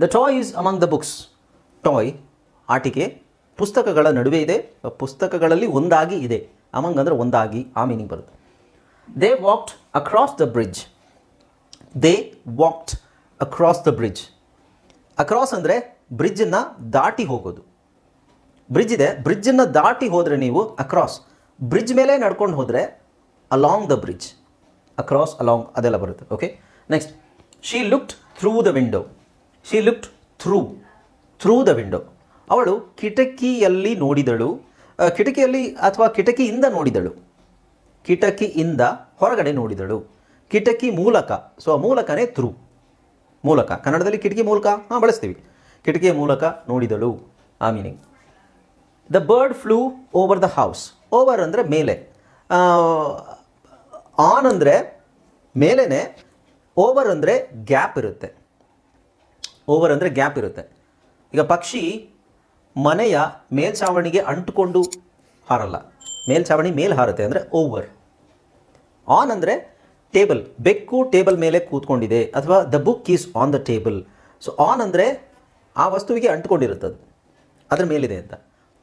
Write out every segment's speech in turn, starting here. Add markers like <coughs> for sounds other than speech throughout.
The toy is among the books toy ಆಟಿಕೆ, ಪುಸ್ತಕಗಳ ನಡುವೆ ಇದೆ. ಪುಸ್ತಕಗಳಲ್ಲಿ ಒಂದಾಗಿ ಇದೆ. ಅಮಂಗ್ ಅಂದರೆ ಒಂದಾಗಿ, ಆ ಮೀನಿಂಗ್ ಬರುತ್ತೆ. They walked across the bridge they walked across the bridge across ಅಂದರೆ ಬ್ರಿಡ್ಜನ್ನು ದಾಟಿ ಹೋಗೋದು. ಬ್ರಿಡ್ಜ್ ಇದೆ. ಬ್ರಿಡ್ಜನ್ನು ದಾಟಿ ಹೋದರೆ ನೀವು ಅಕ್ರಾಸ್ ಬ್ರಿಡ್ಜ್ ಮೇಲೆ ನಡ್ಕೊಂಡು ಹೋದರೆ along the bridge across along ಅದೆಲ್ಲ ಬರುತ್ತೆ. Okay next she looked through the window she looked through through the window ಅವಳು ಕಿಟಕಿಯಲ್ಲಿ ನೋಡಿದಳು ಕಿಟಕಿಯಲ್ಲಿ ಅಥವಾ ಕಿಟಕಿಯಿಂದ ನೋಡಿದಳು. ಕಿಟಕಿಯಿಂದ ಹೊರಗಡೆ ನೋಡಿದಳು. ಕಿಟಕಿ ಮೂಲಕ ಸೊ ಮೂಲಕನೇ ಥ್ರೂ ಮೂಲಕ, ಕನ್ನಡದಲ್ಲಿ ಕಿಟಕಿ ಮೂಲಕ? ಹಾಂ, ಬಳಸ್ತೀವಿ. ಕಿಟಕಿಯ ಮೂಲಕ ನೋಡಿದಳು ಆ meaning the bird flew over the house over ಅಂದರೆ ಮೇಲೆ. ಆನ್ ಅಂದರೆ ಮೇಲೇ ಓವರ್ ಅಂದರೆ ಗ್ಯಾಪ್ ಇರುತ್ತೆ. ಓವರ್ ಅಂದರೆ ಗ್ಯಾಪ್ ಇರುತ್ತೆ. ಈಗ ಪಕ್ಷಿ ಮನೆಯ ಮೇಲ್ಛಾವಣಿಗೆ ಅಂಟುಕೊಂಡು ಹಾರಲ್ಲ. ಮೇಲ್ಛಾವಣಿ ಮೇಲೆ ಹಾರುತ್ತೆ ಅಂದರೆ ಓವರ್ ಆನ್ ಅಂದರೆ ಟೇಬಲ್ ಬೆಕ್ಕು ಟೇಬಲ್ ಮೇಲೆ ಕೂತ್ಕೊಂಡಿದೆ ಅಥವಾ the book is on the table so on ಅಂದರೆ ಆ ವಸ್ತುವಿಗೆ ಅಂಟ್ಕೊಂಡಿರುತ್ತದೆ. ಅದರ ಮೇಲಿದೆ ಅಂತ.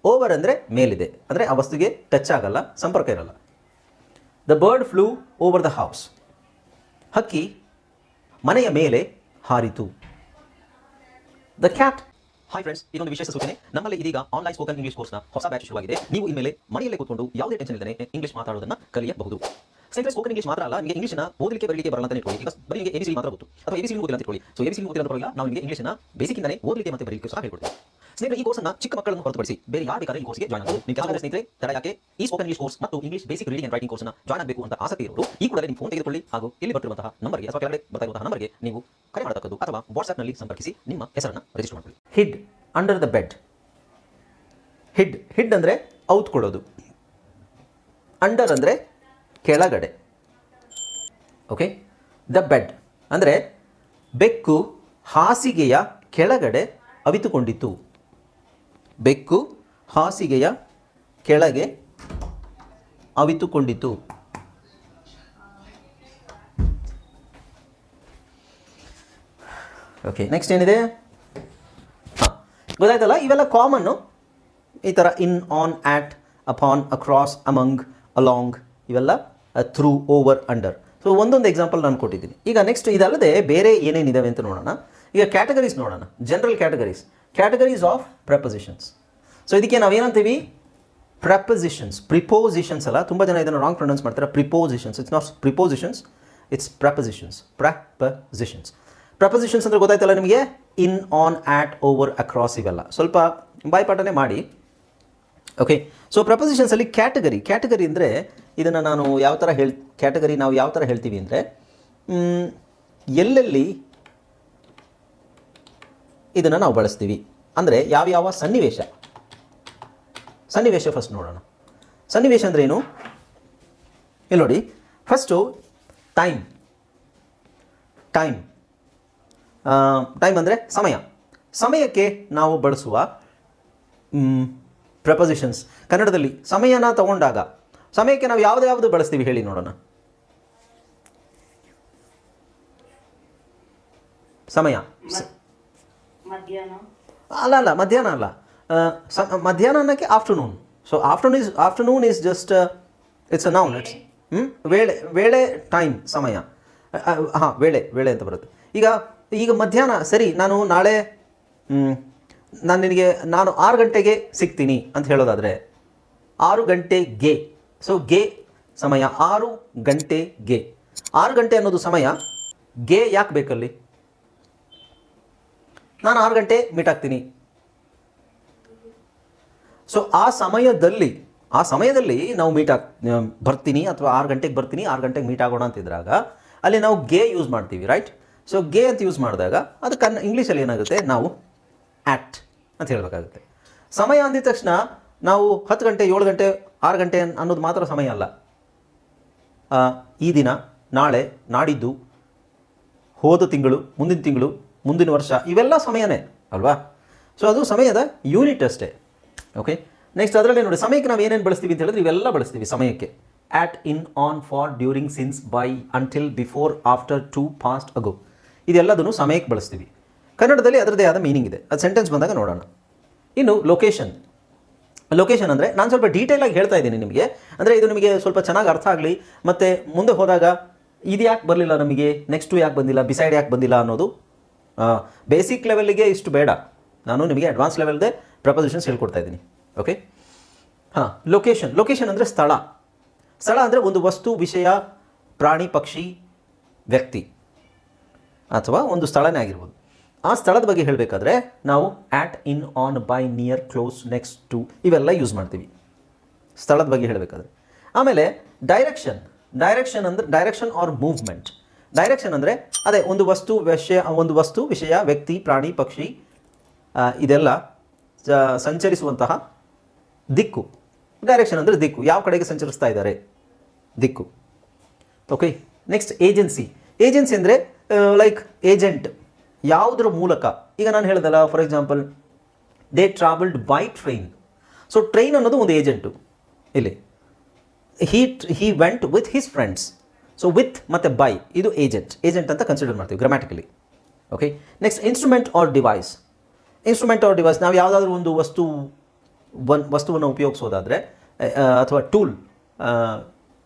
ಓವರ್ ಅಂದರೆ ಮೇಲಿದೆ. ಅಂದರೆ ಆ ವಸ್ತುವಿಗೆ ಟಚ್ ಆಗಲ್ಲ, ಸಂಪರ್ಕ ಇರಲ್ಲ. The bird flew over the house ಹಕ್ಕಿ ಮನೆಯ ಮೇಲೆ ಹಾರಿತು. ದ ಕ್ಯಾಟ್ ಹಾಯ್ ಫ್ರೆಂಡ್ಸ್ ಇದೊಂದು ವಿಶೇಷ ಸೂಚನೆ. ನಮ್ಮಲ್ಲಿ ಇದೀಗ ಆನ್ಲೈನ್ ಸ್ಪೋಕನ್ ಇಂಗ್ಲಿಷ್ ಕೋರ್ಸ್ನ ಹೊಸ ಬ್ಯಾಚ್ ಶುರುವಾಗಿದೆ. ನೀವು ಇನ್ಮೇಲೆ ಮನೆಯಲ್ಲೇ ಕೂತ್ಕೊಂಡು ಯಾವುದೇ ಟೆನ್ಷನ್ ಇಲ್ಲದೆ ಇಂಗ್ಲಿಷ್ ಮಾತಾಡೋದನ್ನ ಕಲಿಯಬಹುದು. ಸ್ನೇಹಿತರೆ ಸ್ಪೋಕನ್ ಇಂಗ್ಲಿಷ್ ಮಾತ್ರ ಅಲ್ಲ, ನಿಮಗೆ ಇಂಗ್ಲಿಷ್ನ ಓದಲಿಕ್ಕೆ, ಬರಲಿಕ್ಕೆ ಬರಲ್ಲ ಅಂತ ಇಟ್ಕೊಳ್ಳಿ. ಈಗ ಬರೀ ನಿಮಗೆ ಎಬಿಸಿ ಮಾತ್ರ ಗೊತ್ತು. ಅಥವಾ ಎಬಿಸಿ ಓದಿಲ್ಲ ಅಂತ ಇಟ್ಕೊಳ್ಳಿ. ಸೊ ಎಬಿಸಿ ಓದಿಲ್ಲ ಪರವಾಗಿಲ್ಲ ನಾವು ನಿಮಗೆ ಇಂಗ್ಲಿಷ್ನ ಬೇಸಿಕ್ಕಿಂದಲೇ ಓದಲಿಕ್ಕೆ ಮತ್ತೆ ಬರಲಿಕ್ಕೆ ಸಹ ಹೇಳ್ಕೊಡ್ತೀವಿ. ಸ್ನೇಹಿತರೆ, ಈ ಕೋರ್ಸ್ನ ಚಿಕ್ಕ ಮಕ್ಕಳನ್ನು ಹೊರತುಪಡಿಸಿ ಬೇರೆ ಯಾರು ಬೇಕಾದ್ರೆ ಈ ಕೋರ್ಸ್ಗೆ ಜಾಯ್ನ್ ಆಗಬಹುದು ನಿಮ್ಮ ಕೆಲವು ಸ್ನೇಹಿತರೆ, ತಡ ಯಾಕೆ? ಈ ಸ್ಪೋಕನ್ ಇಂಗ್ಲಿಷ್ ಕೋರ್ಸ್ ಮತ್ತು English basic reading and writing ಕೋರ್ಸ್ನ ಜಾಯ್ನ್ ಆಗಬೇಕು ಅಂತ ಆಸಕ್ತಿ ಇರೋರು, ಈ ಕೂಡಲೇ ನಿಮ್ಮ ಫೋನ್ ತೆಗೆದುಕೊಳ್ಳಿ. ಹಾಗೂ ಇಲ್ಲಿ ಬರ್ತಿರುವಂತಹ ನಂಬರ್ಗೆ ಅಥವಾ ಕೆಳಗಡೆ ಬರ್ತಾ ಇರುವಂತಹ ನಂಬರ್ಗೆ ನೀವು ಕರೆ ಮಾಡತಕ್ಕದ್ದು ಅಥವಾ ವಾಟ್ಸ್ಆ್ಯಪ್ನಲ್ಲಿ ಸಂಪರ್ಕಿಸಿ ನಿಮ್ಮ ಹೆಸರನ್ನು ರಿಜಿಸ್ಟರ್ ಮಾಡಿಕೊಳ್ಳಿ. Hid under the bed hid hid ಅಂದ್ರೆ ಔತ್ಕೊಳ್ಳೋದು. ಅಂಡರ್ ಅಂದರೆ ಕೆಳಗಡೆ. ಓಕೆ ದ ಬೆಡ್ ಅಂದರೆ ಬೆಕ್ಕು ಹಾಸಿಗೆಯ ಕೆಳಗಡೆ ಅವಿತುಕೊಂಡಿತು ಬೆಕ್ಕು ಹಾಸಿಗೆಯ ಕೆಳಗೆ ಅವಿತುಕೊಂಡಿತು ಓಕೆ ನೆಕ್ಸ್ಟ್ ಏನಿದೆ? ಹಾಂ, ಗೊತ್ತಾಯ್ತಲ್ಲ? ಇವೆಲ್ಲ ಕಾಮನ್ನು ಈ ಥರ in on at upon across among along ಇವೆಲ್ಲ ಥ್ರೂ ಓವರ್ ಅಂಡರ್ ಸೊ ಒಂದೊಂದು ಎಕ್ಸಾಂಪಲ್ ನಾನು ಕೊಟ್ಟಿದ್ದೀನಿ. ಈಗ ನೆಕ್ಸ್ಟ್ ಇದಲ್ಲದೆ ಬೇರೆ ಏನೇನಿದಾವೆ ಅಂತ ನೋಡೋಣ. ಈಗ ಕ್ಯಾಟಗರೀಸ್ ನೋಡೋಣ. General categories categories of prepositions so ಇದಕ್ಕೆ ನಾವೇನಂತೀವಿ ಪ್ರಪೊಸಿಷನ್ಸ್ ಪ್ರಿಪೋಸಿಷನ್ಸ್ ಅಲ್ಲ, ತುಂಬ ಜನ ಇದನ್ನು ರಾಂಗ್ ಪ್ರೊನೌನ್ಸ್ ಮಾಡ್ತಾರೆ. Prepositions it's not prepositions it's prepositions prepositions prepositions ಅಂದರೆ ಗೊತ್ತಾಯ್ತಲ್ಲ ನಿಮಗೆ? In on at over across ಇವೆಲ್ಲ. ಸ್ವಲ್ಪ ಬಾಯ್ಪಾಠನೇ ಮಾಡಿ. ಓಕೆ ಸೊ ಪ್ರಪೊಸಿಷನ್ಸಲ್ಲಿ ಕ್ಯಾಟಗರಿ ಕ್ಯಾಟಗರಿ ಅಂದರೆ ಇದನ್ನು ನಾನು ಯಾವ ಥರ ಹೇಳ್, ಕ್ಯಾಟಗರಿ ನಾವು ಯಾವ ಥರ ಹೇಳ್ತೀವಿ ಅಂದರೆ ಎಲ್ಲೆಲ್ಲಿ ಇದನ್ನು ನಾವು ಬಳಸ್ತೀವಿ. ಅಂದರೆ ಯಾವ್ಯಾವ ಸನ್ನಿವೇಶ. ಸನ್ನಿವೇಶ ಫಸ್ಟ್ ನೋಡೋಣ. ಸನ್ನಿವೇಶ ಅಂದ್ರೆ ಏನು? ಇಲ್ಲಿ ನೋಡಿ. ಫಸ್ಟು ಟೈಮ್ ಟೈಮ್ ಟೈಮ್ ಅಂದರೆ ಸಮಯ. ಸಮಯಕ್ಕೆ ನಾವು ಬಳಸುವ ಪ್ರಪೊಸಿಷನ್ಸ್ ಕನ್ನಡದಲ್ಲಿ ಸಮಯನ ತಗೊಂಡಾಗ ಸಮಯಕ್ಕೆ ನಾವು ಯಾವ್ದು ಯಾವುದು ಬಳಸ್ತೀವಿ ಹೇಳಿ ನೋಡೋಣ. ಸಮಯ. ಅಲ್ಲ ಅಲ್ಲ ಮಧ್ಯಾಹ್ನ ಅಲ್ಲ. ಮಧ್ಯಾಹ್ನ ಅನ್ನೋಕ್ಕೆ afternoon so afternoon is afternoon is just it's a noun it's hmm ವೇಳೆ ವೇಳೆ ಟೈಮ್ ಸಮಯ. ಹಾಂ ವೇಳೆ ವೇಳೆ ಅಂತ ಬರುತ್ತೆ. ಈಗ ಈಗ ಮಧ್ಯಾಹ್ನ ಸರಿ ನಾನು ನಾಳೆ ನಾನು ನಿನಗೆ ನಾನು ಆರು ಗಂಟೆಗೆ ಸಿಗ್ತೀನಿ ಅಂತ ಹೇಳೋದಾದರೆ ಆರು ಗಂಟೆಗೆ ಸೊ ಗೆ ಸಮಯ ಆರು ಗಂಟೆ ಗೆ. ಆರು ಗಂಟೆ ಅನ್ನೋದು ಸಮಯ ಗೆ ಯಾಕೆ ಬೇಕಲ್ಲಿ? ನಾನು ಆರು ಗಂಟೆ ಮೀಟ್ ಆಗ್ತೀನಿ. ಸೊ ಆ ಸಮಯದಲ್ಲಿ ಆ ಸಮಯದಲ್ಲಿ ನಾವು ಮೀಟ್ ಆಗ್ ಬರ್ತೀನಿ ಅಥವಾ ಆರು ಗಂಟೆಗೆ ಬರ್ತೀನಿ, ಆರು ಗಂಟೆಗೆ ಮೀಟ್ ಆಗೋಣ ಅಂತಿದ್ರಾಗ ಅಲ್ಲಿ ನಾವು ಗೆ ಯೂಸ್ ಮಾಡ್ತೀವಿ ರೈಟ್ ಸೊ ಗೆ ಅಂತ ಯೂಸ್ ಮಾಡಿದಾಗ ಅದು ಕನ್ನ ಇಂಗ್ಲೀಷಲ್ಲಿ ಏನಾಗುತ್ತೆ? ನಾವು ಆ್ಯಕ್ಟ್ ಅಂತ ಹೇಳಬೇಕಾಗುತ್ತೆ. ಸಮಯ ಅಂದಿದ ತಕ್ಷಣ ನಾವು ಹತ್ತು ಗಂಟೆ, ಏಳು ಗಂಟೆ ಆರು ಗಂಟೆ ಅನ್ನೋದು ಮಾತ್ರ ಸಮಯ ಅಲ್ಲ. ಈ ದಿನ, ನಾಳೆ, ನಾಡಿದ್ದು, ಹೋದ ತಿಂಗಳು, ಮುಂದಿನ ತಿಂಗಳು, ಮುಂದಿನ ವರ್ಷ, ಇವೆಲ್ಲ ಸಮಯನೇ, ಅಲ್ವಾ? ಸೊ ಅದು ಸಮಯದ ಯೂನಿಟ್ ಅಷ್ಟೇ. ಓಕೆ ನೆಕ್ಸ್ಟ್ ಅದರಲ್ಲಿ ನೋಡಿ, ಸಮಯಕ್ಕೆ ನಾವು ಏನೇನು ಬಳಸ್ತೀವಿ ಅಂತ ಹೇಳಿದ್ರೆ ಇವೆಲ್ಲ ಬಳಸ್ತೀವಿ ಸಮಯಕ್ಕೆ. At in on for during since by until before after to past ago ಇದೆಲ್ಲದನ್ನು ಸಮಯಕ್ಕೆ ಬಳಸ್ತೀವಿ. ಕನ್ನಡದಲ್ಲಿ ಅದರದೇ ಆದ ಮೀನಿಂಗ್ ಇದೆ. ಅದು ಸೆಂಟೆನ್ಸ್ ಬಂದಾಗ ನೋಡೋಣ. ಇನ್ನು ಲೊಕೇಶನ್ ಲೊಕೇಶನ್ ಅಂದರೆ ನಾನು ಸ್ವಲ್ಪ ಡೀಟೇಲಾಗಿ ಹೇಳ್ತಾ ಇದ್ದೀನಿ ನಿಮಗೆ. ಅಂದರೆ ಇದು ನಿಮಗೆ ಸ್ವಲ್ಪ ಚೆನ್ನಾಗಿ ಅರ್ಥ ಆಗಲಿ. ಮತ್ತು ಮುಂದೆ ಹೋದಾಗ ಇದು ಯಾಕೆ ಬರಲಿಲ್ಲ ನಮಗೆ? ನೆಕ್ಸ್ಟು ಯಾಕೆ ಬಂದಿಲ್ಲ? ಬಿಸೈಡ್ ಯಾಕೆ ಬಂದಿಲ್ಲ ಅನ್ನೋದು. ಬೇಸಿಕ್ ಲೆವೆಲ್ಗೆ ಇಷ್ಟು ಬೇಡ. ನಾನು ನಿಮಗೆ ಅಡ್ವಾನ್ಸ್ ಲೆವೆಲ್ದೆ ಪ್ರಪೋಸಿಷನ್ಸ್ ಹೇಳ್ಕೊಡ್ತಾ ಇದ್ದೀನಿ. ಓಕೆ ಹಾಂ ಲೊಕೇಶನ್ ಲೊಕೇಶನ್ ಅಂದರೆ ಸ್ಥಳ. ಸ್ಥಳ ಅಂದರೆ ಒಂದು ವಸ್ತು, ವಿಷಯ, ಪ್ರಾಣಿ, ಪಕ್ಷಿ, ವ್ಯಕ್ತಿ. ಅಥವಾ ಒಂದು ಸ್ಥಳನೇ ಆಗಿರ್ಬೋದು. ಆ ಸ್ಥಳದ ಬಗ್ಗೆ ಹೇಳಬೇಕಾದ್ರೆ ನಾವು at in on by near close next to ಇವೆಲ್ಲ ಯೂಸ್ ಮಾಡ್ತೀವಿ. ಸ್ಥಳದ ಬಗ್ಗೆ ಹೇಳಬೇಕಾದ್ರೆ. ಆಮೇಲೆ ಡೈರೆಕ್ಷನ್ ಡೈರೆಕ್ಷನ್ ಅಂದರೆ ಡೈರೆಕ್ಷನ್ ಆರ್ ಮೂವ್ಮೆಂಟ್ ಡೈರೆಕ್ಷನ್ ಅಂದರೆ ಅದೇ ಒಂದು ವಸ್ತು, ವಿಷಯ, ಒಂದು ವಸ್ತು, ವಿಷಯ, ವ್ಯಕ್ತಿ, ಪ್ರಾಣಿ, ಪಕ್ಷಿ ಇದೆಲ್ಲ ಸಂಚರಿಸುವಂತಹ ದಿಕ್ಕು. ಡೈರೆಕ್ಷನ್ ಅಂದರೆ ದಿಕ್ಕು. ಯಾವ ಕಡೆಗೆ ಸಂಚರಿಸ್ತಾ ಇದ್ದಾರೆ? ದಿಕ್ಕು. ಓಕೆ ನೆಕ್ಸ್ಟ್ ಏಜೆನ್ಸಿ ಏಜೆನ್ಸಿ ಅಂದರೆ ಲೈಕ್ ಏಜೆಂಟ್ ಯಾವುದರ ಮೂಲಕ? ಈಗ ನಾನು ಹೇಳ್ದಲ್ಲ for example they travelled by train so train ಅನ್ನೋದು ಒಂದು ಏಜೆಂಟು ಇಲ್ಲಿ. He he went with his friends so with ಮತ್ತು ಬೈ ಇದು ಏಜೆಂಟ್ ಏಜೆಂಟ್ ಅಂತ ಕನ್ಸಿಡರ್ ಮಾಡ್ತೀವಿ grammatically okay next instrument or device instrument or device ನಾವು ಯಾವುದಾದ್ರೂ ಒಂದು ವಸ್ತು ಒಂದು ವಸ್ತುವನ್ನು ಉಪಯೋಗಿಸೋದಾದರೆ ಅಥವಾ ಟೂಲ್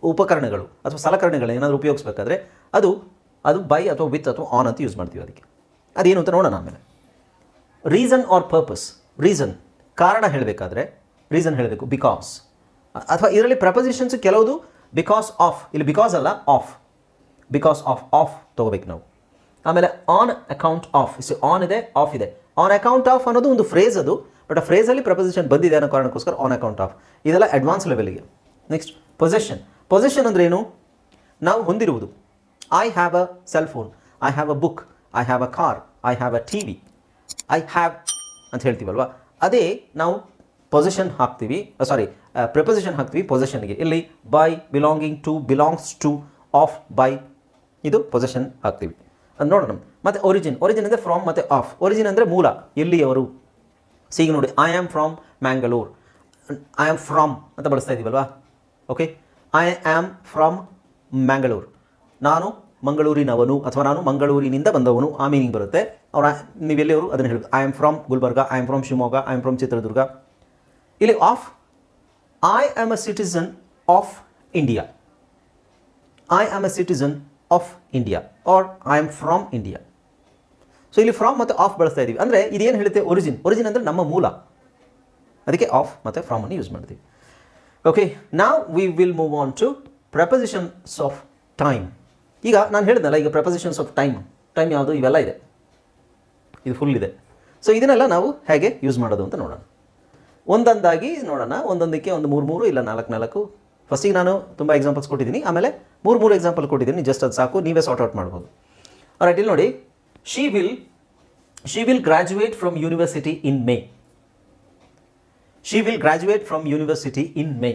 ಉಪಕರಣಗಳು, ಅಥವಾ ಸಲಕರಣೆಗಳು ಏನಾದರೂ ಉಪಯೋಗಿಸ್ಬೇಕಾದ್ರೆ, ಅದು ಅದು ಬೈ ಅಥವಾ ವಿತ್ ಅಥವಾ ಆನ್ ಅಂತ ಯೂಸ್ ಮಾಡ್ತೀವಿ ಅದಕ್ಕೆ. ಅದೇನು ಅಂತ ನೋಡೋಣ ಆಮೇಲೆ. ರೀಸನ್ ಆರ್ ಪರ್ಪಸ್ ರೀಸನ್ ಕಾರಣ ಹೇಳಬೇಕಾದ್ರೆ ರೀಸನ್ ಹೇಳಬೇಕು ಬಿಕಾಸ್ ಅಥವಾ ಇದರಲ್ಲಿ ಪ್ರಪೋಸಿಷನ್ಸ್ ಕೆಲವುದು ಬಿಕಾಸ್ ಆಫ್ ಇಲ್ಲಿ ಬಿಕಾಸ್ ಅಲ್ಲ ಆಫ್ ಬಿಕಾಸ್ ಆಫ್ ಆಫ್ ತೊಗೋಬೇಕು ನಾವು. ಆಮೇಲೆ on account of is on ಇದೆ ಆಫ್ ಇದೆ. ಆನ್ ಅಕೌಂಟ್ ಆಫ್ ಅನ್ನೋದು ಒಂದು ಫ್ರೇಸ್ ಅದು ಬಟ್ ಆ ಫ್ರೇಸಲ್ಲಿ ಪ್ರಪೋಸಿಷನ್ ಬಂದಿದೆ ಅನ್ನೋ ಕಾರಣಕ್ಕೋಸ್ಕರ ಆನ್ ಅಕೌಂಟ್ ಆಫ್ ಇದೆಲ್ಲ ಅಡ್ವಾನ್ಸ್ ಲೆವೆಲ್ಗೆ ನೆಕ್ಸ್ಟ್ ಪೊಸೆಷನ್ ಪೊಸಿಷನ್ ಅಂದ್ರೆ ಏನು? ನಾವು ಹೊಂದಿರುವುದು. I have a cell phone I have a book I have a car I have a T V I have ಅಂತ ಹೇಳ್ತೀವಲ್ವ? ಅದೇ ನಾವು ಪೊಸಿಷನ್ ಹಾಕ್ತೀವಿ ಸಾರಿ ಪ್ರಿಪೊಸಿಷನ್ ಹಾಕ್ತೀವಿ ಪೊಸಿಷನ್ಗೆ ಇಲ್ಲಿ by belonging to belongs to of by ಇದು ಪೊಸಿಷನ್ ಹಾಕ್ತೀವಿ. ಅದು ನೋಡೋಣ. ಮತ್ತು ಒರಿಜಿನ್ ಒರಿಜಿನ್ ಅಂದರೆ ಫ್ರಾಮ್ ಮತ್ತು ಆಫ್ ಒರಿಜಿನ್ ಅಂದರೆ ಮೂಲ, ಎಲ್ಲಿಯವರು? ಸೊ ಈಗ ನೋಡಿ I am from Mangalore I am from ಅಂತ ಬಳಸ್ತಾ ಇದ್ದೀವಲ್ವಾ okay I am from Mangalore ನಾನು ಮಂಗಳೂರಿನವನು ಅಥವಾ ನಾನು ಮಂಗಳೂರಿನಿಂದ ಬಂದವನು ಆ ಮೀನಿಂಗ್ ಬರುತ್ತೆ. ಅವ್ರ, ನೀವೆಲ್ಲಿಯವರು? ಅದನ್ನು ಹೇಳಬೇಕು I am from Gulbarga I am from Shivamogga I am from Chitradurga. ಇಲ್ಲಿ of I am a citizen of India I am a citizen of India or I am from India so ಇಲ್ಲಿ from ಮತ್ತು of ಬಳಸ್ತಾ ಇದ್ದೀವಿ ಅಂದರೆ ಇದೇನು ಹೇಳುತ್ತೆ? Origin origin ಅಂದರೆ ನಮ್ಮ ಮೂಲ. ಅದಕ್ಕೆ ಆಫ್ ಮತ್ತು ಫ್ರಾಮನ್ನು ಯೂಸ್ ಮಾಡ್ತೀವಿ. ಓಕೆ ನಾವು we will move on to prepositions of time ಈಗ ನಾನು ಹೇಳಿದ್ನಲ್ಲ, ಈಗ ಪ್ರಪೋಸಿಷನ್ಸ್ ಆಫ್ ಟೈಮ್ ಟೈಮ್ ಯಾವುದು? ಇವೆಲ್ಲ ಇದೆ. ಇದು ಫುಲ್ ಇದೆ. ಸೊ ಇದನ್ನೆಲ್ಲ ನಾವು ಹೇಗೆ ಯೂಸ್ ಮಾಡೋದು ಅಂತ ನೋಡೋಣ. ಒಂದೊಂದಾಗಿ ನೋಡೋಣ. ಒಂದೊಂದಕ್ಕೆ ಒಂದು ಮೂರು ಮೂರು ಇಲ್ಲ ನಾಲ್ಕು ನಾಲ್ಕು. ಫಸ್ಟಿಗೆ ನಾನು ತುಂಬ ಎಕ್ಸಾಂಪಲ್ಸ್ ಕೊಟ್ಟಿದ್ದೀನಿ. ಆಮೇಲೆ ಮೂರು ಮೂರು ಎಕ್ಸಾಂಪಲ್ ಕೊಟ್ಟಿದ್ದೀನಿ. ಜಸ್ಟ್ ಅದು ಸಾಕು. ನೀವೇ ಸಾರ್ಟ್ ಔಟ್ ಮಾಡ್ಬೋದು. ರೈಟ್ ಇಲ್ಲಿ ನೋಡಿ. She will she will graduate from university in May she will graduate from university in May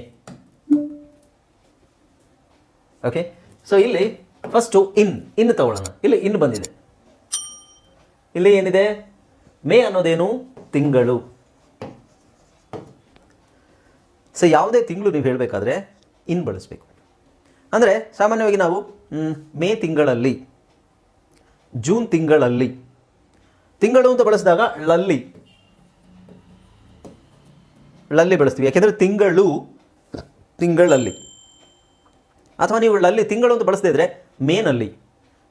okay so ಇಲ್ಲಿ ಫಸ್ಟು ಇನ್ ಇನ್ ತಗೊಳ್ಳೋಣ. ಇಲ್ಲಿ ಇನ್ ಬಂದಿದೆ. ಇಲ್ಲಿ ಏನಿದೆ? ಮೇ ಅನ್ನೋದೇನು? ತಿಂಗಳು. ಸೊ ಯಾವುದೇ ತಿಂಗಳು ನೀವು ಹೇಳಬೇಕಾದ್ರೆ ಇನ್ ಬಳಸಬೇಕು. ಅಂದರೆ, ಸಾಮಾನ್ಯವಾಗಿ ನಾವು ಮೇ ತಿಂಗಳಲ್ಲಿ, ಜೂನ್ ತಿಂಗಳಲ್ಲಿ, ತಿಂಗಳು ಅಂತ ಬಳಸಿದಾಗ ಲಲ್ಲಿ. ಲಲ್ಲಿ ಬಳಸ್ತೀವಿ. ಯಾಕೆಂದರೆ ತಿಂಗಳು, ತಿಂಗಳಲ್ಲಿ. ಅಥವಾ ನೀವು ಲಲ್ಲಿ ತಿಂಗಳು ಅಂತ ಬಳಸದೇ ಇದ್ದರೆ ಮೇನಲ್ಲಿ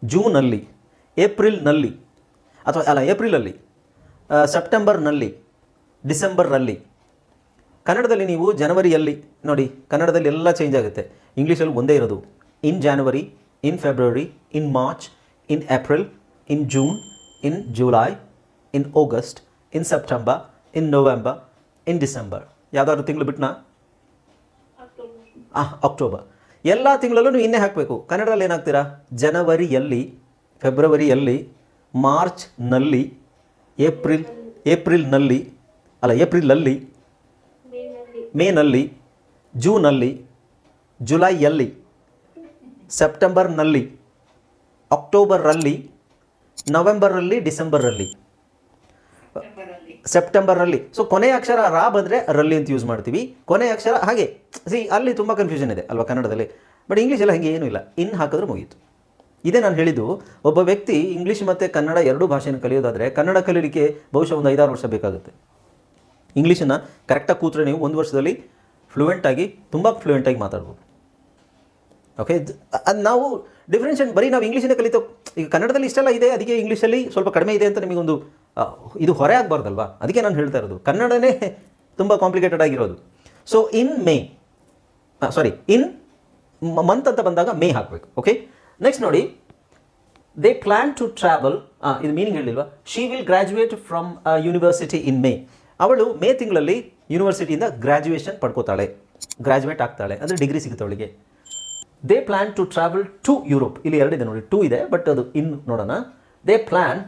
ಜೂನಲ್ಲಿ ಏಪ್ರಿಲ್ನಲ್ಲಿ ಅಥವಾ ಅಲ್ಲ ಏಪ್ರಿಲಲ್ಲಿ ಸೆಪ್ಟೆಂಬರ್ನಲ್ಲಿ ಡಿಸೆಂಬರ್ನಲ್ಲಿ. ಕನ್ನಡದಲ್ಲಿ ನೀವು ಜನವರಿಯಲ್ಲಿ ನೋಡಿ ಕನ್ನಡದಲ್ಲಿ ಎಲ್ಲ ಚೇಂಜ್ ಆಗುತ್ತೆ. ಇಂಗ್ಲೀಷಲ್ಲಿ ಒಂದೇ ಇರೋದು. In January in February in March in April in June in July in August in September in November in December ಯಾವುದಾದ್ರು ತಿಂಗಳು ಬಿಟ್ಟನಾ ಅಕ್ಟೋಬರ್ ಎಲ್ಲ ತಿಂಗಳಲ್ಲೂ ನೀವು ಇನ್ನೇ ಹಾಕಬೇಕು. ಕನ್ನಡದಲ್ಲಿ ಏನಾಗ್ತೀರಾ? ಜನವರಿಯಲ್ಲಿ, ಫೆಬ್ರವರಿಯಲ್ಲಿ, ಮಾರ್ಚ್ನಲ್ಲಿ, ಏಪ್ರಿಲ್, ಏಪ್ರಿಲ್ನಲ್ಲಿ, ಅಲ್ಲ, ಏಪ್ರಿಲಲ್ಲಿ, ಮೇನಲ್ಲಿ, ಜೂನಲ್ಲಿ, ಜುಲೈಯಲ್ಲಿ, ಸೆಪ್ಟೆಂಬರ್ನಲ್ಲಿ ಅಕ್ಟೋಬರಲ್ಲಿ ನವೆಂಬರಲ್ಲಿ ಡಿಸೆಂಬರಲ್ಲಿ ಸೆಪ್ಟೆಂಬರಲ್ಲಿ ಸೊ ಕೊನೆಯ ಅಕ್ಷರ ರಾ ಬಂದರೆ ರಲ್ಲಿ ಅಂತ ಯೂಸ್ ಮಾಡ್ತೀವಿ. ಕೊನೆಯ ಅಕ್ಷರ ಹಾಗೆ. ಸಿ ಅಲ್ಲಿ ತುಂಬ ಕನ್ಫ್ಯೂಷನ್ ಇದೆ ಅಲ್ವಾ ಕನ್ನಡದಲ್ಲಿ. ಬಟ್ ಇಂಗ್ಲೀಷಲ್ಲಿ ಹಾಗೆ ಏನೂ ಇಲ್ಲ. ಇನ್ ಹಾಕಿದ್ರೆ ಮುಗೀತು. ಇದೇ ನಾನು ಹೇಳಿದ್ದು, ಒಬ್ಬ ವ್ಯಕ್ತಿ ಇಂಗ್ಲೀಷ್ ಮತ್ತು ಕನ್ನಡ ಎರಡೂ ಭಾಷೆಯನ್ನು ಕಲಿಯೋದಾದರೆ ಕನ್ನಡ ಕಲೀಲಿಕ್ಕೆ ಬಹುಶಃ ಒಂದು ಐದಾರು ವರ್ಷ ಬೇಕಾಗುತ್ತೆ. ಇಂಗ್ಲೀಷನ್ನು ಕರೆಕ್ಟಾಗಿ ಕೂತ್ರೆ ನೀವು ಒಂದು ವರ್ಷದಲ್ಲಿ ಫ್ಲೂಯೆಂಟಾಗಿ ತುಂಬ ಫ್ಲೂಯೆಂಟಾಗಿ ಮಾತಾಡ್ಬೋದು. ಓಕೆ ಅದು ನಾವು ಡಿಫ್ರೆನ್ಷನ್ ಬರೀ ನಾವು ಇಂಗ್ಲೀಷನ್ನೇ ಕಲಿತೋ, ಈಗ ಕನ್ನಡದಲ್ಲಿ ಇಷ್ಟೆಲ್ಲ ಇದೆ, ಅದಕ್ಕೆ ಇಂಗ್ಲೀಷಲ್ಲಿ ಸ್ವಲ್ಪ ಕಡಿಮೆ ಇದೆ ಅಂತ ನಿಮಗೊಂದು ಇದು ಹೊರೆ ಆಗಬಾರ್ದಲ್ವಾ? ಅದಕ್ಕೆ ನಾನು ಹೇಳ್ತಾ ಇರೋದು. ಕನ್ನಡನೇ ತುಂಬ ಕಾಂಪ್ಲಿಕೇಟೆಡ್ ಆಗಿರೋದು. So in May sorry in month ಅಂತ ಬಂದಾಗ ಮೇ ಹಾಕಬೇಕು ಓಕೆ ನೆಕ್ಸ್ಟ್ ನೋಡಿ ದೇ ಪ್ಲ್ಯಾನ್ ಟು ಟ್ರಾವೆಲ್ ಇದು ಮೀನಿಂಗ್ ಹೇಳಿಲ್ವಾ? She will graduate from university in May ಅವಳು ಮೇ ತಿಂಗಳಲ್ಲಿ ಯೂನಿವರ್ಸಿಟಿಯಿಂದ ಗ್ರ್ಯಾಜುಯೇಷನ್ ಪಡ್ಕೋತಾಳೆ. ಗ್ರ್ಯಾಜುಯೇಟ್ ಆಗ್ತಾಳೆ. ಅಂದರೆ ಡಿಗ್ರಿ ಸಿಗುತ್ತೆ ಅವಳಿಗೆ. They plan to travel to Europe ಇಲ್ಲಿ ಎರಡಿದೆ ನೋಡಿ ಟೂ ಇದೆ ಬಟ್ ಅದು ಇನ್ ನೋಡೋಣ. ದೇ ಪ್ಲ್ಯಾನ್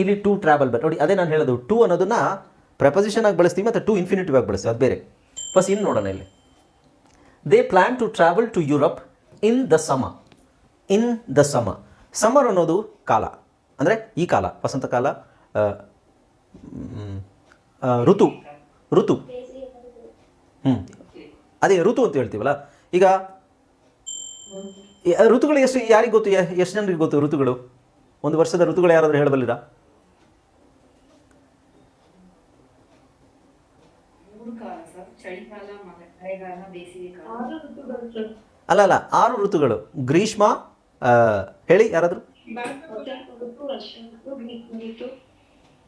ಇಲ್ಲಿ ಟು ಟ್ರಾವೆಲ್ ಬರ್ ನೋಡಿ, ಅದೇ ನಾನು ಹೇಳೋದು ಟು ಅನ್ನೋದನ್ನ ಪ್ರಪೋಸಿಷನ್ ಆಗಿ ಬಳಸ್ತೀವಿ ಮತ್ತು ಟು ಇನ್ಫಿನಿಟಿವ್ ಆಗಿ ಬಳಸ್ತೀವಿ ಅದು ಬೇರೆ. ಫಸ್ಟ್ ಇನ್ನು ನೋಡೋಣ ಇಲ್ಲಿ. They plan to travel to Europe in the summer in the ಸಮ ಸಮರ್ ಅನ್ನೋದು ಕಾಲ. ಅಂದರೆ ಈ ಕಾಲ, ವಸಂತ ಕಾಲ ಋತು. ಋತು. ಹ್ಞೂ ಅದೇ ಋತು ಅಂತ ಹೇಳ್ತೀವಲ್ಲ? ಈಗ ಋತುಗಳು ಎಷ್ಟು, ಯಾರಿಗೆ ಗೊತ್ತು ಎಷ್ಟು ಜನರಿಗೆ ಗೊತ್ತು ಋತುಗಳು? ಒಂದು ವರ್ಷದ ಋತುಗಳು ಯಾರಾದರೂ ಹೇಳಬಲ್ಲಿರಾ ಕಾಲ ಸರ್ ಚಳಿಗಾಲ ಮಳೆ ಮಳೆಗಾಲ ಬೇಸಿಗೆ ಕಾಲ. ಆರು ಋತುಗಳು ಸರ್. ಅಲ್ಲ ಅಲ್ಲ ಆರು ಋತುಗಳು. ಗ್ರೀಷ್ಮ ಹೇಳಿ ಯಾರಾದರೂ?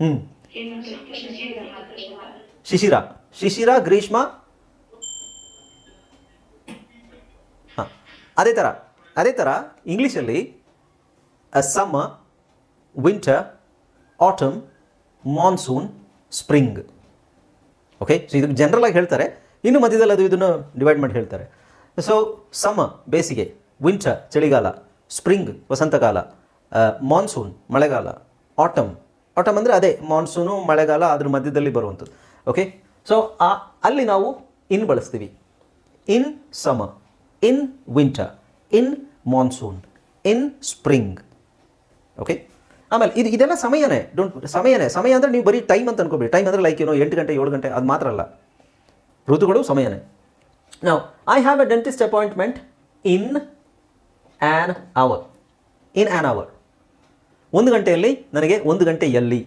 ಹ್ಞೂ ಶಿಶಿರ. ಶಿಶಿರ ಗ್ರೀಷ್ಮ? ಹಾಂ ಅದೇ ಥರ ಅದೇ ಥರ ಇಂಗ್ಲೀಷಲ್ಲಿ summer winter autumn monsoon spring. Okay so ಇದು ಜನರಲ್ ಆಗಿ ಹೇಳ್ತಾರೆ. ಇನ್ನು ಮಧ್ಯದಲ್ಲಿ ಅದು ಇದನ್ನು ಡಿವೈಡ್ ಮಾಡಿ ಹೇಳ್ತಾರೆ. ಸೊ ಸಮ ಬೇಸಿಗೆ ವಿಂಟರ್ ಚಳಿಗಾಲ ಸ್ಪ್ರಿಂಗ್ ವಸಂತಕಾಲ ಮಾನ್ಸೂನ್ ಮಳೆಗಾಲ ಆಟಮ್ ಆಟಮ್ ಅಂದರೆ ಅದೇ ಮಾನ್ಸೂನು ಮಳೆಗಾಲ ಅದ್ರ ಮಧ್ಯದಲ್ಲಿ ಬರುವಂಥದ್ದು. ಓಕೆ ಸೊ ಆ, ಅಲ್ಲಿ ನಾವು ಇನ್ ಬಳಸ್ತೀವಿ. In summer in winter in monsoon in spring okay ಆಮೇಲೆ ಇದು ಇದೆಲ್ಲ ಸಮಯನೇ. ಡೋಂಟ್ ಸಮಯನೇ. ಸಮಯ ಅಂದರೆ ನೀವು ಬರೀ ಟೈಮ್ ಅಂತ ಅನ್ಕೋಬೇಡಿ. ಟೈಮ್ ಅಂದರೆ ಲೈಕ್ ಏನೋ ಎಂಟು ಗಂಟೆ, ಏಳು ಗಂಟೆ, ಅದು ಮಾತ್ರ ಅಲ್ಲ. ಋತುಗಳು ಸಮಯನೇ. ನಾವು I have a dentist appointment in an hour in an hour ಒಂದು ಗಂಟೆಯಲ್ಲಿ ನನಗೆ ಒಂದು ಗಂಟೆಯಲ್ಲಿ.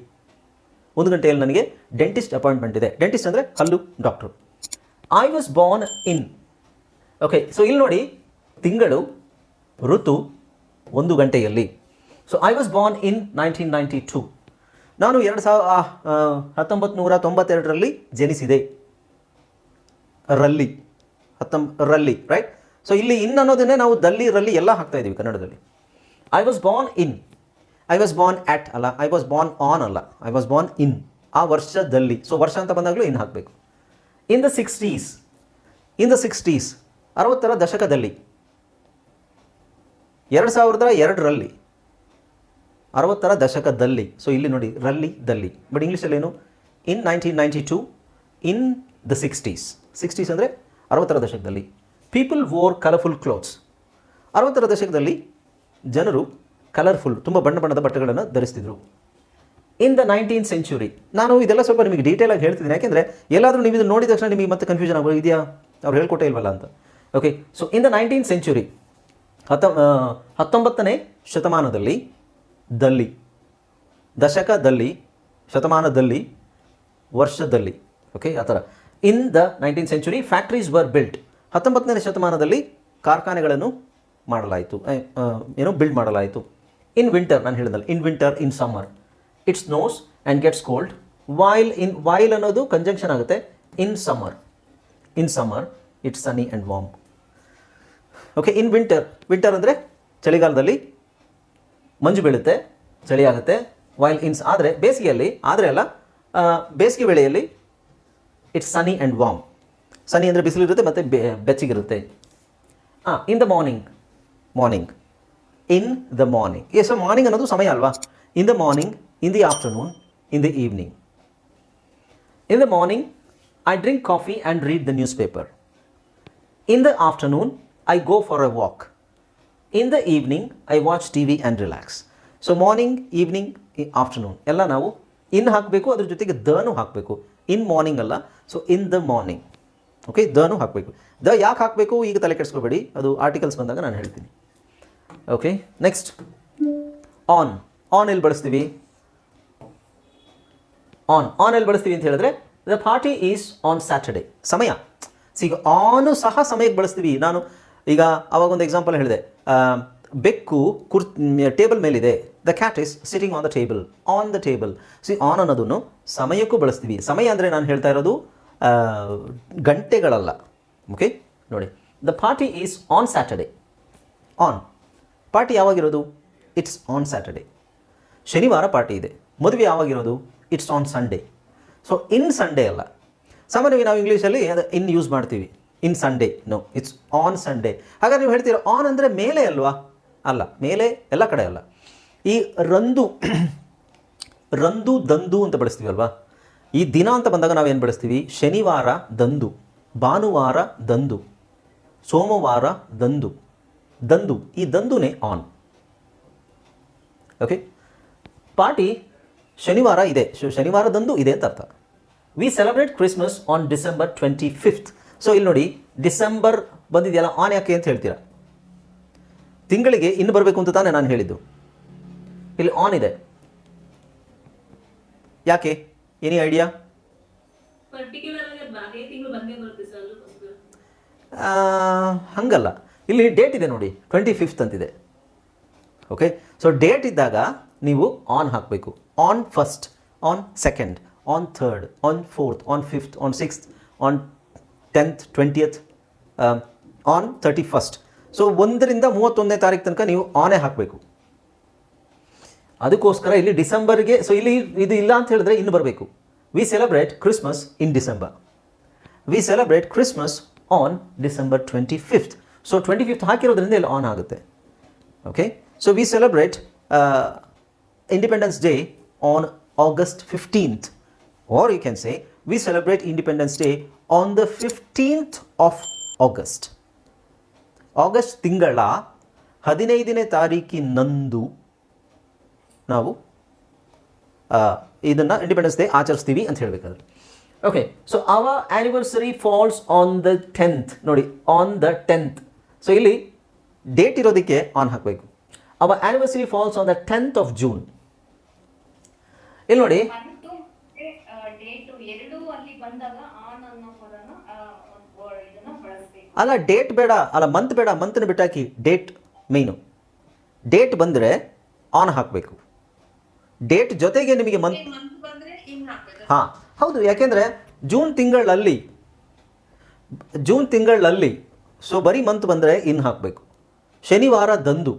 ಒಂದು ಗಂಟೆಯಲ್ಲಿ ನನಗೆ ಡೆಂಟಿಸ್ಟ್ ಅಪಾಯಿಂಟ್ಮೆಂಟ್ ಇದೆ. ಡೆಂಟಿಸ್ಟ್ ಅಂದರೆ ಹಲ್ಲು doctor I was born in okay so ಇಲ್ಲಿ ನೋಡಿ, ತಿಂಗಳು, ಋತು, ಒಂದು ಗಂಟೆಯಲ್ಲಿ. So I was born in nineteen ninety two ನಾನು ಎರಡು ಸಾವಿರ ಹತ್ತೊಂಬತ್ತು ನೂರ ತೊಂಬತ್ತೆರಡರಲ್ಲಿ ಜನಿಸಿದೆ. ರಲ್ಲಿ. ಹತ್ತೊಂಬ ರಲ್ಲಿ ರೈಟ್ ಸೊ ಇಲ್ಲಿ ಇನ್ ಅನ್ನೋದನ್ನೇ ನಾವು ದಲ್ಲಿ, ರಲ್ಲಿ ಎಲ್ಲ ಹಾಕ್ತಾ ಇದ್ದೀವಿ ಕನ್ನಡದಲ್ಲಿ. I was born in I was born at ಅಲ್ಲ ಐ ವಾಸ್ ಬಾರ್ನ್ ಆನ್ ಅಲ್ಲ. ಐ ವಾಸ್ ಬಾರ್ನ್ ಇನ್ ಆ ವರ್ಷದಲ್ಲಿ ಸೊ ವರ್ಷ ಅಂತ ಬಂದಾಗಲೂ ಇನ್ ಹಾಕಬೇಕು. In the sixties in the sixties ಅರವತ್ತರ ದಶಕದಲ್ಲಿ. ಎರಡು ಸಾವಿರದ ಎರಡರಲ್ಲಿ. ಅರವತ್ತರ ದಶಕದಲ್ಲಿ ಸೊ ಇಲ್ಲಿ ನೋಡಿ, ರಲ್ಲಿ, ದಲ್ಲಿ. ಬಟ್ ಇಂಗ್ಲೀಷಲ್ಲಿ ಏನು? In nineteen ninety two in the sixties sixties ಅಂದರೆ ಅರವತ್ತರ ದಶಕದಲ್ಲಿ. ಪೀಪಲ್ ವೋರ್ ಕಲರ್ಫುಲ್ ಕ್ಲೋತ್ಸ್ ಅರವತ್ತರ ದಶಕದಲ್ಲಿ ಜನರು ಕಲರ್ಫುಲ್ ತುಂಬ ಬಣ್ಣ ಬಣ್ಣದ ಬಟ್ಟೆಗಳನ್ನು ಧರಿಸ್ತಿದ್ರು. ಇನ್ ದ ನೈನ್ಟೀನ್ ಸೆಂಚುರಿ ನಾನು ಇದೆಲ್ಲ ಸ್ವಲ್ಪ ನಿಮಗೆ ಡೀಟೇಲ್ ಆಗಿ ಹೇಳ್ತಿದ್ದೀನಿ. ಯಾಕೆಂದರೆ ಎಲ್ಲಾದರೂ ನೀವು ಇದು ನೋಡಿದ ತಕ್ಷಣ ನಿಮಗೆ ಮತ್ತೆ ಕನ್ಫ್ಯೂಷನ್ ಆಗೋ ಇದೆಯಾ? ಅವ್ರು ಹೇಳ್ಕೊಟ್ಟೇ ಇಲ್ವಲ್ಲ ಅಂತ. Okay so in the nineteen century ಹತ್ತ ಹತ್ತೊಂಬತ್ತನೇ ಶತಮಾನದಲ್ಲಿ ದಲ್ಲಿ. ದಶಕದಲ್ಲಿ, ಶತಮಾನದಲ್ಲಿ, ವರ್ಷದಲ್ಲಿ. ಓಕೆ ಆ ಥರ. In the nineteen century factories were built ಹತ್ತೊಂಬತ್ತನೇ ಶತಮಾನದಲ್ಲಿ ಕಾರ್ಖಾನೆಗಳನ್ನು ಮಾಡಲಾಯಿತು. ಏನೋ ಬಿಲ್ಡ್ ಮಾಡಲಾಯಿತು. ಇನ್ ವಿಂಟರ್ ನಾನು ಹೇಳಿದಲ್ಲ in winter in summer it's snows and gets cold while in while ಅನ್ನೋದು ಕಂಜಂಕ್ಷನ್ ಆಗುತ್ತೆ. In summer in summer it's sunny and warm okay in winter winter ಅಂದರೆ ಚಳಿಗಾಲದಲ್ಲಿ ಮಂಜು ಬೀಳುತ್ತೆ, ಚಳಿ ಆಗುತ್ತೆ ವೈಲ್ ಇನ್ಸ್ ಆದರೆ ಬೇಸಿಗೆಯಲ್ಲಿ, ಆದರೆ ಅಲ್ಲ ಬೇಸಿಗೆ ವೇಳೆಯಲ್ಲಿ ಇಟ್ಸ್ ಸನಿ ಆ್ಯಂಡ್ ವಾರ್ಮ್ ಸನಿ ಅಂದರೆ ಬಿಸಿಲಿರುತ್ತೆ ಮತ್ತು ಬೆ ಬೆಚ್ಚಗಿರುತ್ತೆ. ಹಾಂ in the morning morning in the morning is morning ಅನ್ನೋದು ಸಮಯ ಅಲ್ವಾ? In the morning in the afternoon in the evening in the morning I drink coffee and read the newspaper in the afternoon I go for a walk in the evening I watch TV and relax so morning evening afternoon ಎಲ್ಲ ನಾವು in ಹಾಕಬೇಕು, ಅದ್ರ ಜೊತೆಗೆ ದನು ಹಾಕಬೇಕು. In morning ಅಲ್ಲ so in the morning okay Dhanu ಹಾಕಬೇಕು. The ಯಾಕೆ ಹಾಕಬೇಕು? ಈಗ ತಲೆ ಕೆಡಿಸ್ಕೋಬೇಡಿ. ಅದು ಆರ್ಟಿಕಲ್ಸ್ ಬಂದಾಗ ನಾನು ಹೇಳ್ತೀನಿ. ಓಕೆ ನೆಕ್ಸ್ಟ್ ಆನ್ ಆನ್ ಎಲ್ಲಿ ಬಳಸ್ತೀವಿ? ಆನ್ ಆನ್ ಎಲ್ಲಿ ಬಳಸ್ತೀವಿ ಅಂತ ಹೇಳಿದ್ರೆ the party is on Saturday ಸಮಯ. ಸಿಗ ಆನು ಸಹ ಸಮಯಕ್ಕೆ ಬಳಸ್ತೀವಿ. ನಾನು ಈಗ ಅವಾಗ ಒಂದು ಎಕ್ಸಾಂಪಲ್ ಹೇಳಿದೆ. ಬೆಕ್ಕು ಕುರ್, ಟೇಬಲ್ ಮೇಲಿದೆ. The cat is sitting on the table on the table see on ಅನ್ನೋದನ್ನು ಸಮಯಕ್ಕೂ ಬಳಸ್ತೀವಿ. ಸಮಯ ಅಂದರೆ ನಾನು ಹೇಳ್ತಾ ಇರೋದು ಗಂಟೆಗಳಲ್ಲ. ಓಕೆ ನೋಡಿ. The party is on Saturday on party ಯಾವಾಗಿರೋದು? It's on Saturday ಶನಿವಾರ ಪಾರ್ಟಿ ಇದೆ. ಮದುವೆ ಯಾವಾಗಿರೋದು? It's on Sunday so in Sunday ಅಲ್ಲ. ಸಾಮಾನ್ಯವಾಗಿ ನಾವು ಇಂಗ್ಲೀಷಲ್ಲಿ ಅದು ಇನ್ ಯೂಸ್ ಮಾಡ್ತೀವಿ. In Sunday no it's on Sunday ಹಾಗಾದ್ರೆ ನೀವು ಹೇಳ್ತೀರಾ ಆನ್ ಅಂದರೆ ಮೇಲೆ ಅಲ್ವಾ? ಅಲ್ಲ, ಮೇಲೆ ಎಲ್ಲ ಕಡೆ ಅಲ್ಲ. ಈ ರಂದು <clears throat> ರಂದು, ದಂದು ಅಂತ ಬಳಸ್ತೀವಿ ಅಲ್ವಾ? ಈ ದಿನ ಅಂತ ಬಂದಾಗ ನಾವೇನು ಬಳಸ್ತೀವಿ? ಶನಿವಾರ, ದಂದು. ಭಾನುವಾರ, ದಂದು. ಸೋಮವಾರ, ದಂದು. ದಂದು. ಈ ದಂದುನೇ ಆನ್ ಓಕೆ ಪಾರ್ಟಿ ಶನಿವಾರ ಇದೆ. ಶನಿವಾರ ಶನಿವಾರದಂದು ಇದೆ ಅಂತ ಅರ್ಥ. We celebrate Christmas on December twenty fifth so ಇಲ್ಲಿ ನೋಡಿ ಡಿಸೆಂಬರ್ ಬಂದಿದೆಯಲ್ಲ, ಆನ್ ಯಾಕೆ ಅಂತ ಹೇಳ್ತೀರಾ? ತಿಂಗಳಿಗೆ ಇನ್ನು ಬರಬೇಕು ಅಂತ ತಾನೇ ನಾನು ಹೇಳಿದ್ದು. ಇಲ್ಲಿ ಆನ್ ಇದೆ. ಯಾಕೆ? ಎನಿ ಐಡಿಯಾ ಹಂಗಲ್ಲ. ಇಲ್ಲಿ ಡೇಟ್ ಇದೆ ನೋಡಿ ಟ್ವೆಂಟಿ ಫಿಫ್ತ್ ಅಂತಿದೆ. ಓಕೆ ಸೊ ಡೇಟ್ ಇದ್ದಾಗ ನೀವು ಆನ್ ಹಾಕಬೇಕು. On first on second on third on fourth on fifth on sixth on tenth twentieth on thirty first so ಒಂದರಿಂದ ಮೂವತ್ತೊಂದನೇ ತಾರೀಕು ತನಕ ನೀವು ಆನೇ ಹಾಕಬೇಕು. ಅದಕ್ಕೋಸ್ಕರ ಇಲ್ಲಿ ಡಿಸೆಂಬರ್ಗೆ ಸೊ ಇಲ್ಲಿ ಇದು ಇಲ್ಲ ಅಂತ ಹೇಳಿದ್ರೆ ಇನ್ನು ಬರಬೇಕು. We celebrate Christmas in December we celebrate Christmas on December twenty fifth so twenty fifth ಹಾಕಿರೋದ್ರಿಂದ ಇಲ್ಲಿ ಆನ್ ಆಗುತ್ತೆ. Okay so we celebrate Independence Day on August fifteenth or you can say we celebrate Independence Day on the fifteenth of August August ತಿಂಗಳ ಹದಿನೈದನೇ ತಾರೀಕಿನಂದು ನಾವು ಇದನ್ನು independence day ಆಚರಿಸ್ತೀವಿ ಅಂತ ಹೇಳಬೇಕಾದ್ರೆ. Okay so our anniversary falls on the tenth ನೋಡಿ on the tenth so ಇಲ್ಲಿ ಡೇಟ್ ಇರೋದಕ್ಕೆ ಆನ್ ಹಾಕಬೇಕು. Our anniversary falls on the tenth of June ಇಲ್ಲಿ ನೋಡಿ ಮಂತು ಡೇಟು ಎರಡೂ ಅಲ್ಲಿ ಬಂದಾಗ ಆನ್ ಅನ್ನೋ ಪದನ ಆ, ಒಂದ್ word ಇದನ್ನ ಬಳಸ್ಬೇಕು ಅಲ್ಲ ಡೇಟ್ ಬೇಡ ಅಲ್ಲ ಮಂತ್ ಬೇಡ ಮಂತ್ನ ಬಿಟ್ಟಾಕಿ ಡೇಟ್ ಮೇನು ಡೇಟ್ ಬಂದರೆ ಆನ್ ಹಾಕಬೇಕು. ಡೇಟ್ ಜೊತೆಗೆ ನಿಮಗೆ ಮಂತ್ ಹಾಂ ಹೌದು ಯಾಕೆಂದರೆ ಜೂನ್ ತಿಂಗಳಲ್ಲಿ ಜೂನ್ ತಿಂಗಳಲ್ಲಿ ಸೊ ಬರೀ ಮಂತ್ ಬಂದರೆ ಇನ್ ಹಾಕಬೇಕು. ಶನಿವಾರ ದಂದು.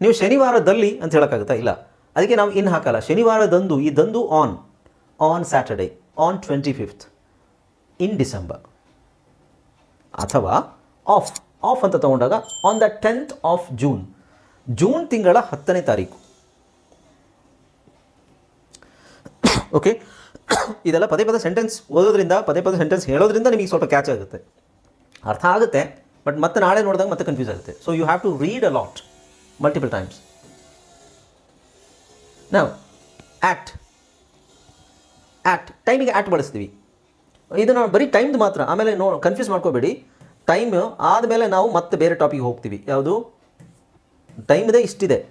ನೀವು ಶನಿವಾರದಲ್ಲಿ ಅಂತ ಹೇಳೋಕ್ಕಾಗುತ್ತಾ? ಇಲ್ಲ. ಅದಕ್ಕೆ ನಾವು ಇನ್ ಹಾಕಲ್ಲ. ಶನಿವಾರದಂದು ಈ ದಂದು on on Saturday on twenty fifth in December ಅಥವಾ ಆಫ್ ಆಫ್ ಅಂತ ತಗೊಂಡಾಗ on the tenth of June June ತಿಂಗಳ ಹತ್ತನೇ ತಾರೀಕು. <coughs> ಓಕೆ <coughs> ಇದೆಲ್ಲ ಪದೇ ಪದೇ ಸೆಂಟೆನ್ಸ್ ಓದೋದ್ರಿಂದ, ಪದೇ ಪದೇ ಸೆಂಟೆನ್ಸ್ ಹೇಳೋದ್ರಿಂದ ನಿಮಗೆ ಸ್ವಲ್ಪ ಕ್ಯಾಚ್ ಆಗುತ್ತೆ. ಅರ್ಥ ಆಗುತ್ತೆ ಬಟ್ ಮತ್ತೆ ನಾಳೆ ನೋಡಿದಾಗ ಮತ್ತೆ ಕನ್ಫ್ಯೂಸ್ ಆಗುತ್ತೆ. So you have to read a lot multiple times ನಾವು ಆ್ಯಕ್ಟ್ ಆ್ಯಕ್ಟ್ ಟೈಮಿಗೆ ಆ್ಯಕ್ಟ್ ಬಳಸ್ತೀವಿ. ಇದನ್ನು ಬರೀ ಟೈಮ್ದು ಮಾತ್ರ. ಆಮೇಲೆ ನೋ ಕನ್ಫ್ಯೂಸ್ ಮಾಡ್ಕೋಬೇಡಿ. ಟೈಮ್ ಆದಮೇಲೆ ನಾವು ಮತ್ತೆ ಬೇರೆ ಟಾಪಿಕ್ ಹೋಗ್ತೀವಿ. ಯಾವುದು? ಟೈಮ್ದೇ ಇಷ್ಟಿದೆ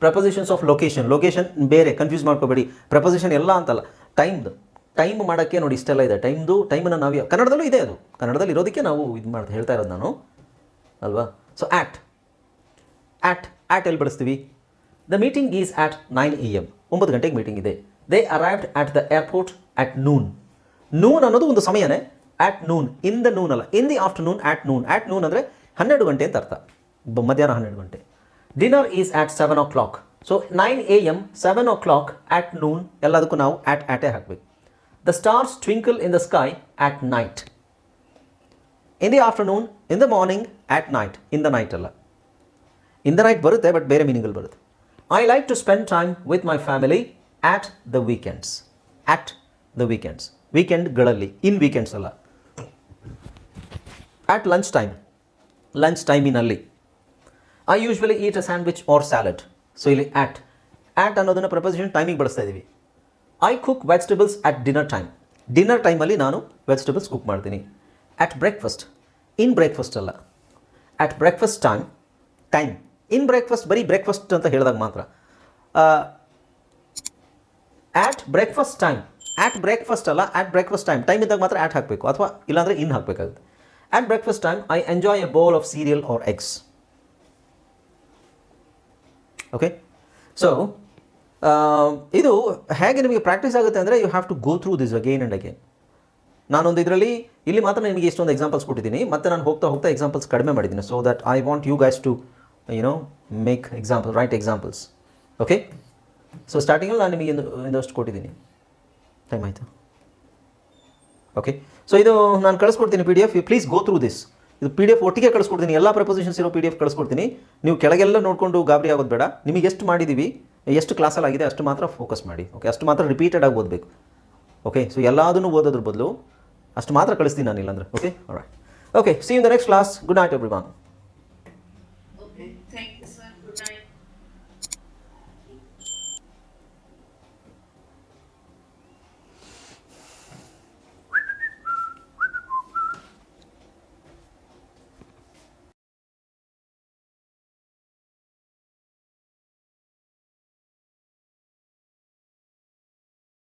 ಪ್ರಪೊಸಿಷನ್ಸ್ ಆಫ್ ಲೊಕೇಶನ್ ಲೊಕೇಶನ್ ಬೇರೆ ಕನ್ಫ್ಯೂಸ್ ಮಾಡ್ಕೋಬೇಡಿ. ಪ್ರಪೊಸಿಷನ್ ಎಲ್ಲ ಅಂತಲ್ಲ. ಟೈಮ್ದು ಟೈಮ್ ಮಾಡೋಕ್ಕೆ ನೋಡಿ ಇಷ್ಟೆಲ್ಲ ಇದೆ. ಟೈಮ್ದು ಟೈಮನ್ನು ನಾವು ಕನ್ನಡದಲ್ಲೂ ಇದೆ ಅದು. ಕನ್ನಡದಲ್ಲಿ ಇರೋದಕ್ಕೆ ನಾವು ಇದು ಮಾಡಿ ಹೇಳ್ತಾ ಇರೋದು ನಾನು. ಅಲ್ವಾ? ಸೊ ಆ್ಯಟ್ ಆ್ಯಟ್ ಆ್ಯಟ್ ಎಲ್ಲಿ ಬಳಸ್ತೀವಿ the meeting is at nine A M ಒಂಬತ್ತು ಗಂಟೆಗೆ ಮೀಟಿಂಗ್ ಇದೆ. They arrived at the airport at noon noon ಅನ್ನೋದು ಒಂದು ಸಮಯನೇ at noon in the noon ಅಲ್ಲ. In the afternoon at noon at noon ಅಂದರೆ ಹನ್ನೆರಡು ಗಂಟೆ ಅಂತ ಅರ್ಥ. ಮಧ್ಯಾಹ್ನ ಹನ್ನೆರಡು ಗಂಟೆ. Dinner is at seven o'clock so nine A M seven o'clock at noon ಎಲ್ಲದಕ್ಕೂ ನಾವು ಆಟ್ ಆಟೇ ಹಾಕಬೇಕು. The stars twinkle in the sky at night in the afternoon in the morning at night in the night ಅಲ್ಲ. In the night ಬರುತ್ತೆ but ಬೇರೆ ಮೀನಿಂಗಲ್ಲಿ ಬರುತ್ತೆ. I like to spend time with my family at the weekends at the weekends ವೀಕೆಂಡ್ಗಳಲ್ಲಿ in weekends ಅಲ್ಲ. At lunch time lunch ಟೈಮಿನಲ್ಲಿ I usually eat a sandwich or salad so ಇಲ್ಲಿ at at ಅನ್ನೋದನ್ನು preposition ಟೈಮಿಗೆ ಬಳಸ್ತಾ ಇದ್ದೀವಿ I cook vegetables at dinner time dinner ಟೈಮಲ್ಲಿ ನಾನು vegetables cook ಮಾಡ್ತೀನಿ. ಆಟ್ ಬ್ರೇಕ್ಫಾಸ್ಟ್ ಇನ್ ಬ್ರೇಕ್ಫಾಸ್ಟ್ ಅಲ್ಲ. At breakfast time time in breakfast ಬರೀ ಬ್ರೇಕ್ಫಾಸ್ಟ್ ಅಂತ ಹೇಳಿದಾಗ ಮಾತ್ರ. At breakfast time at breakfast ಅಲ್ಲ ಆ್ಯಟ್ ಬ್ರೇಕ್ಫಾಸ್ಟ್ ಟೈಮ್ ಟೈಮ್ ಇದ್ದಾಗ ಮಾತ್ರ ಆ್ಯಟ್ ಹಾಕಬೇಕು, ಅಥವಾ ಇಲ್ಲಾಂದರೆ ಇನ್ ಹಾಕಬೇಕಾಗುತ್ತೆ. At breakfast time I enjoy a bowl of cereal or eggs okay so ಇದು ಹೇಗೆ ನಿಮಗೆ ಪ್ರಾಕ್ಟೀಸ್ ಆಗುತ್ತೆ ಅಂದರೆ you have to go through this again and again ನಾನೊಂದು ಇದರಲ್ಲಿ, ಇಲ್ಲಿ ಮಾತ್ರ ನಿಮಗೆ ಇಷ್ಟೊಂದು ಎಕ್ಸಾಂಪಲ್ಸ್ ಕೊಟ್ಟಿದ್ದೀನಿ. ಮತ್ತೆ ನಾನು ಹೋಗ್ತಾ ಹೋಗ್ತಾ ಎಕ್ಸಾಂಪಲ್ಸ್ ಕಡಿಮೆ ಮಾಡಿದ್ದೀನಿ. So that I want you guys to you know make example write examples okay so ಸ್ಟಾರ್ಟಿಂಗಲ್ಲಿ ನಾನು ನಿಮಗೆ ಒಂದು ಒಂದಷ್ಟು ಕೊಟ್ಟಿದ್ದೀನಿ. ಟೈಮ್ ಆಯಿತು? ಓಕೆ ಸೊ ಇದು ನಾನು ಕಳಿಸ್ಕೊಡ್ತೀನಿ P D F please go through this ಇದು ಪಿ ಡಿ ಎಫ್ ಒಟ್ಟಿಗೆ ಕಳಿಸ್ಕೊಡ್ತೀನಿ. ಎಲ್ಲ ಪ್ರಪೊಸಿಷನ್ಸ್ ಇರೋ ಪಿ ಡಿ ಎಫ್ ಕಳಿಸ್ಕೊಡ್ತೀನಿ. ನೀವು ಕೆಳಗೆಲ್ಲ ನೋಡಿಕೊಂಡು ಗಾಬರಿ ಆಗೋದು ಬೇಡ. ನಿಮಗೆ ಎಷ್ಟು ಮಾಡಿದ್ದೀವಿ ಎಷ್ಟು ಕ್ಲಾಸಲ್ಲಿ ಆಗಿದೆ ಅಷ್ಟು ಮಾತ್ರ ಫೋಕಸ್ ಮಾಡಿ. ಓಕೆ ಅಷ್ಟು ಮಾತ್ರ ರಿಪೀಟೆಡ್ ಆಗಿ ಓದಬೇಕು. ಓಕೆ ಸೊ ಎಲ್ಲದನ್ನು ಓದೋದ್ರ ಬದಲು ಅಷ್ಟು ಮಾತ್ರ ಕಳಿಸ್ತೀನಿ ನಾನು ಇಲ್ಲಾಂದ್ರೆ okay okay see in the next class good night every